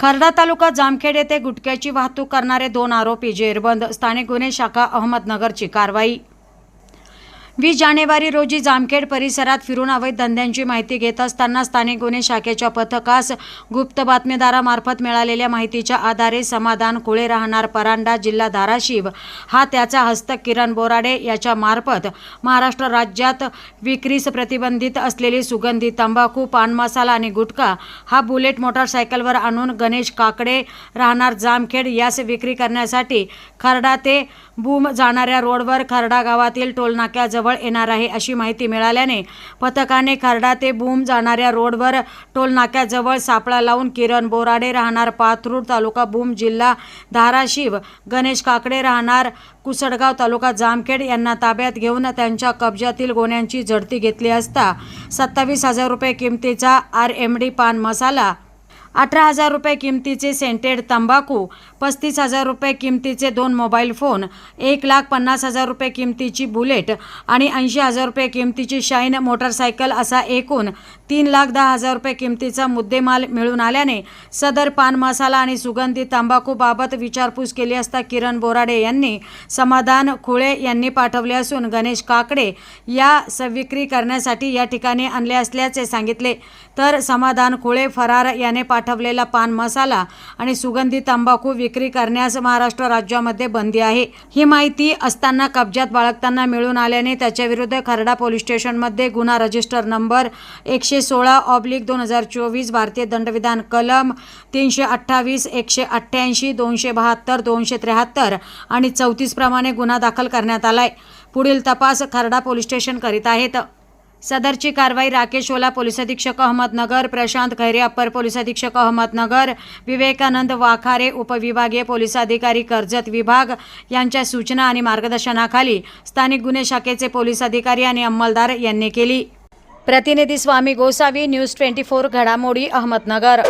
खर्डा तालुका जामखेड येथे गुटख्याची वाहतूक करणारे दोन आरोपी जेरबंद. स्थानिक गुन्हे शाखा अहमदनगरची कारवाई. वीस जानेवारी रोजी जामखेड परिसरात फिरून अवैध धंद्यांची माहिती घेत असताना स्थानिक गुन्हे शाखेच्या पथकास गुप्त बातमीदारामार्फत मिळालेल्या माहितीच्या आधारे समाधान कुळे राहणार परांडा जिल्हा धाराशिव. हा त्याचा हस्तक किरण बोराडे याच्या मार्फत महाराष्ट्र राज्यात विक्रीस प्रतिबंधित असलेली सुगंधी तंबाखू पान मसाला आणि गुटखा हा बुलेट मोटारसायकलवर आणून गणेश काकडे राहणार जामखेड यास विक्री करण्यासाठी खर्डा ते बूम जाणाऱ्या रोडवर खर्डा गावातील टोलनाक्याजवळ येणार आहे अशी माहिती मिळाल्याने पथकाने खर्डा ते बूम जाणाऱ्या रोडवर टोलनाक्याजवळ सापळा लावून किरण बोराडे राहणार पाथरूड तालुका बूम जिल्हा धाराशिव गणेश काकडे राहणार कुसडगाव तालुका जामखेड यांना ताब्यात घेऊन त्यांच्या कब्जातील गोण्यांची झडती घेतली असता सत्तावीस हजार रुपये किमतीचा आर एम डी पान मसाला अठरा हजार रुपये किमतीचे सेंटेड तंबाखू पस्तीस हजार रुपये किमतीचे दोन मोबाईल फोन एक लाख पन्नास हजार रुपये किमतीची बुलेट आणि ऐंशी हजार रुपये किमतीची शाईन मोटरसायकल असा एकूण तीन लाख दहा हजार रुपये किमतीचा मुद्देमाल मिळून आल्याने सदर पान मसाला आणि सुगंधी तंबाखूबाबत विचारपूस केली असता किरण बोराडे यांनी समाधान खुळे यांनी पाठवले असून गणेश काकडे या सविक्री करण्यासाठी या ठिकाणी आणले असल्याचे सांगितले. तर समाधान खुळे फरार याने पाठवलेला पान मसाला आणि सुगंधी तंबाखू विक्री करण्यास महाराष्ट्र राज्यामध्ये बंदी आहे. ही माहिती असताना कब्जात बाळगताना मिळून आल्याने त्याच्याविरुद्ध खर्डा पोलीस स्टेशनमध्ये गुन्हा रजिस्टर नंबर एकशे सोळा ऑब्लिक दोन हजार चोवीस भारतीय दंडविधान कलम तीनशे अठ्ठावीस एकशे अठ्ठ्याऐंशी दोनशे बहात्तर दोनशे त्र्याहत्तर आणि चौतीसप्रमाणे गुन्हा दाखल करण्यात आलाय. पुढील तपास खर्डा पोलीस स्टेशन करीत आहेत. सदरची कारवाई राकेश ओला पोलीस अधीक्षक अहमदनगर प्रशांत खैरे अप्पर पोलीस अधीक्षक अहमदनगर विवेकानंद वाखारे उपविभागीय पोलीस अधिकारी कर्जत विभाग यांच्या सूचना आणि मार्गदर्शनाखाली स्थानिक गुन्हे शाखेचे पोलीस अधिकारी आणि अंमलदार यांनी केली. प्रतिनिधी Swami Gosavi news twenty four घडामोडी अहमदनगर.